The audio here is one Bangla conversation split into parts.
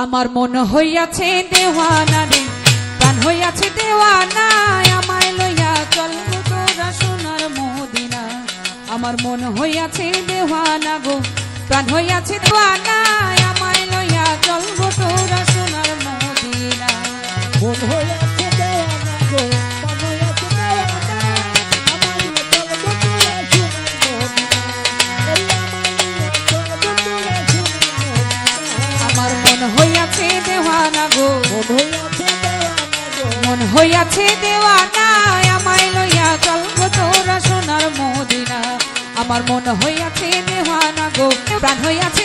আমার মন হইয়াছে দেওয়ানা রে প্রাণ হইয়াছে দেওয়ানা আমায় লইয়া চল তোরা সোনার মদিনা। আমার মন হইয়াছে দেওয়ানা গো, প্রাণ হইয়াছে দেওয়ানা আমায় লইয়া চল তোরা সোনার মদিনা। মন হইয়াছে হইয়াছে দেওয়ানা, আমায় লইয়া চলব তোরা সোনার মদিনা। আমার মন হইয়াছে দেওয়ানা গো, প্রাণ হইয়াছে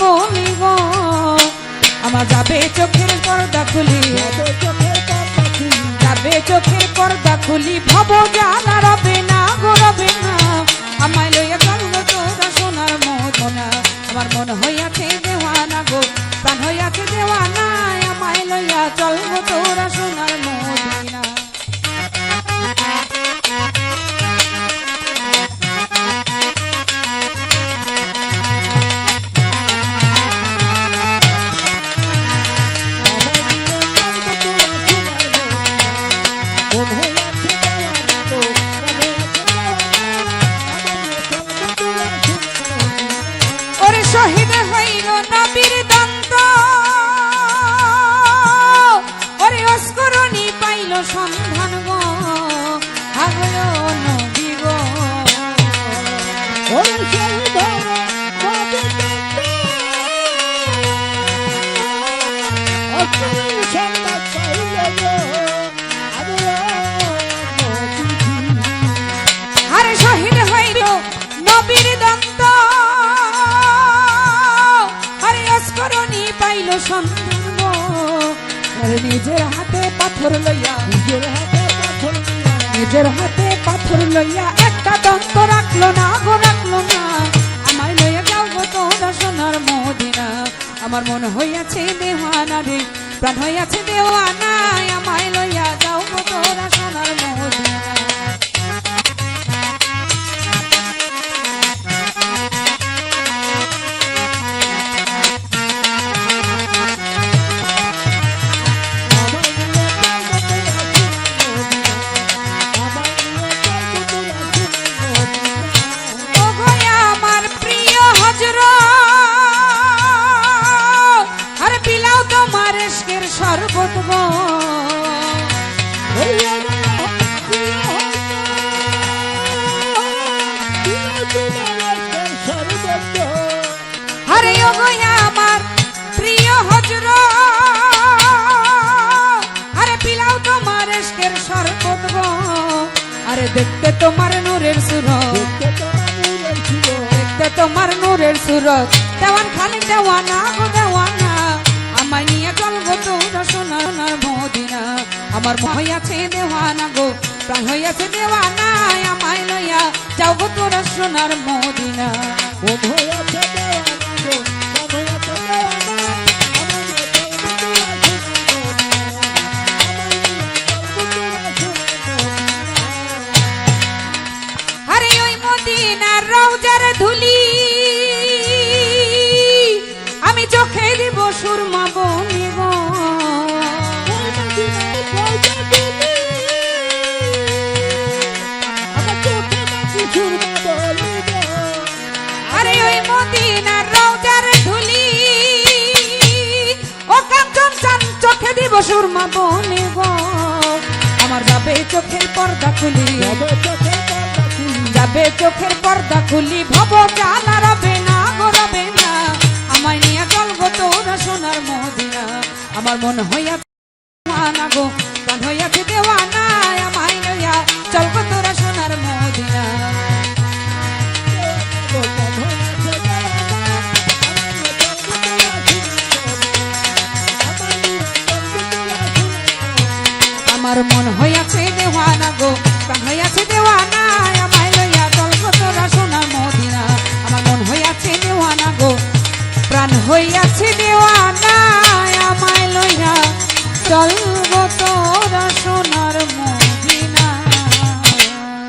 বলি গো। আমার যাবে চোখের পর্দা খুলি যাবে চোখের পর্দা খুলি ভব জানা তোরা সোনার মদিনা পাইল সন্ধান গো হাগল নবী গো। আরে পাথর লইয়া, নিজের হাতে পাথর লইয়া একটা দন্ত রাখল না গো, রাখল না। আমায় লইয়া যাও গো তোরা সোনার মদিনা। আমার মন হইয়াছে দেওয়ানা রে, প্রাণ হইয়াছে দেওয়ানা আমায় লইয়া যাও গো তোরা সোনার মদিনা। দেখতে তোমার নূরের তোমার নূরের সুরত। দেওয়ান খালি দেওয়ানা গো দেওয়ানা। আমায় নিয়ে চলবো তোরা সোনার মদিনা। আমার মহিয়াছে দেওয়ানা গো, প্রাণ হইয়াছে দেওয়ানা আমায় লইয়া যাও গো তোরা সোনার মদিনা। আরে সুরমা বলি গো আমার যাবে চোখের পর্দা খুলি। যাবে চোখের পর্দা খুলি। ভব জানা রবে না গো রবে না। আমায় নিয়ে চলবো তোরা সোনার মদিনা আমার মন হইয়া না গো। আমার মন হইয়াছে দেওয়ানা গো, প্রাণ হইয়াছে দেওয়ানা, আমায় লইয়া চল কত রাসনা মদিনা। আমার মন হইয়াছে দেওয়ানা গো, প্রাণ হইয়াছে দেওয়ানা, আমায় লইয়া চল